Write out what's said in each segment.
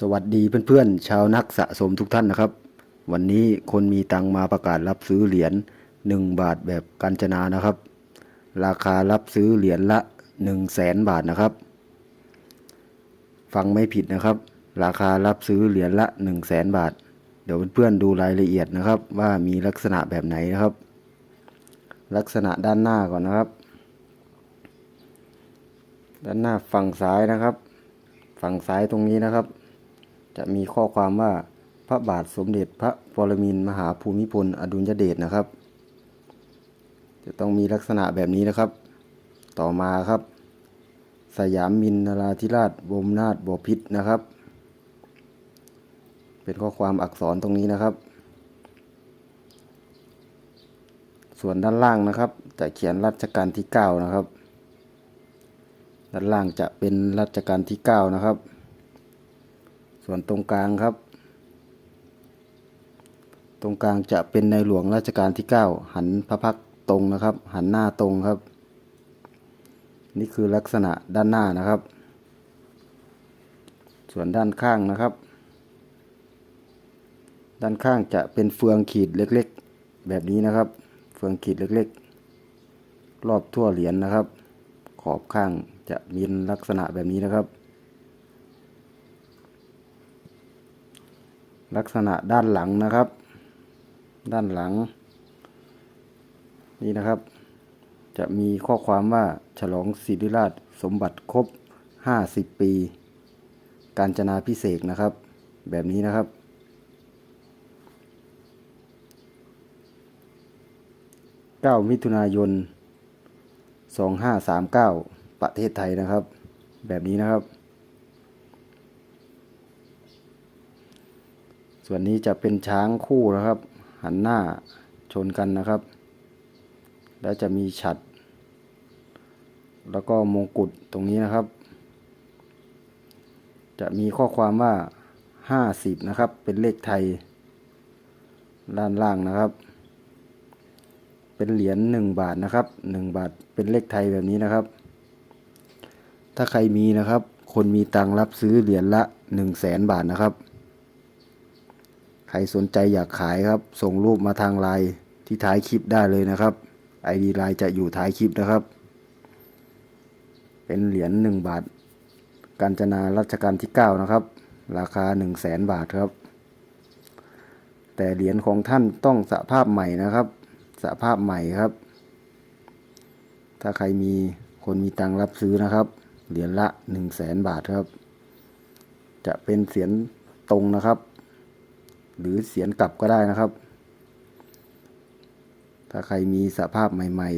สวัสดีเพื่อนๆ ชาวนักสะสมทุกท่านนะครับ วันนี้คนมีตังมาประกาศรับซื้อเหรียญ1 บาทแบบกาญจนานะครับ ราคารับซื้อเหรียญละ 1 0 0 0 0แสนบาทนะครับ ฟังไม่ผิดนะครับ ราคารับซื้อเหรียญละ 1 0 0 0 0แสนบาท เดี๋ยวเพื่อนๆดูรายละเอียดนะครับ ว่ามีลักษณะแบบไหนนะครับ ลักษณะด้านหน้าก่อนนะครับ ด้านหน้าฝั่งซ้ายนะครับ ฝั่งซ้ายตรงนี้นะครับ จะมีข้อความว่าพระบาทสมเด็จพระปรมินมหาภูมิพลอดุลยเดชนะครับ จะต้องมีลักษณะแบบนี้นะครับ ต่อมาครับ สยามมินนราธิราชบรมนาถบพิตรนะครับ เป็นข้อความอักษรตรงนี้นะครับ ส่วนด้านล่างนะครับ จะเขียนรัชกาลที่ 9 นะครับ ด้านล่างจะเป็นรัชกาลที่ 9 นะครับ ส่วนตรงกลางครับ ตรงกลางจะเป็นในหลวงรัชกาลที่ 9 หันพระพักตร์ตรงนะครับ หันหน้าตรงครับ นี่คือลักษณะด้านหน้านะครับ ส่วนด้านข้างนะครับ ด้านข้างจะเป็นเฟืองขีดเล็กๆ แบบนี้นะครับ เฟืองขีดเล็กๆ รอบทั่วเหรียญนะครับ ขอบข้างจะมีลักษณะแบบนี้นะครับ ลักษณะด้านหลังนะครับ ด้านหลัง นี่นะครับ จะมีข้อความว่าฉลองศิริราชสมบัติครบ 50 ปี การจนาพิเศษนะครับ แบบนี้นะครับ 9 มิถุนายน 2539 ประเทศไทยนะครับ แบบนี้นะครับ ส่วนนี้จะเป็นช้างคู่นะครับ หันหน้าชนกันนะครับ แล้วจะมีฉัด แล้วก็มงกุฎตรงนี้นะครับ จะมีข้อความว่า 50 นะครับ เป็นเลขไทย ด้านล่างนะครับ เป็นเหรียญ1บาทนะครับ 1 บาทเป็นเลขไทยแบบนี้นะครับ ถ้าใครมีนะครับ คนมีตังรับซื้อเหรียญละ 1 0 0 0 0แสนบาทนะครับ ใครสนใจอยากขายครับ ส่งรูปมาทางไลน์ที่ท้ายคลิปได้เลยนะครับ ID ไลน์จะอยู่ท้ายคลิปนะครับ เป็นเหรียญ1บาท กาญจนารัชกาลที่ 9 นะครับ ราคา 1 0 0 0 0แสนบาทครับ แต่เหรียญของท่านต้องสภาพใหม่นะครับ สภาพใหม่ครับ ถ้าใครมีคนมีตังรับซื้อนะครับ เหรียญละ 1 0 0 0 0แสนบาทครับ จะเป็นเสียนตรงนะครับ หรือเสียนกลับก็ได้นะครับ ถ้าใครมีสภาพใหม่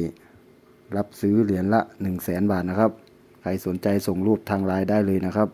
ๆ รับซื้อเหรียญละ 1 0 0 0 0แสนบาทนะครับ ใครสนใจส่งรูปทางไลน์ได้เลยนะครับ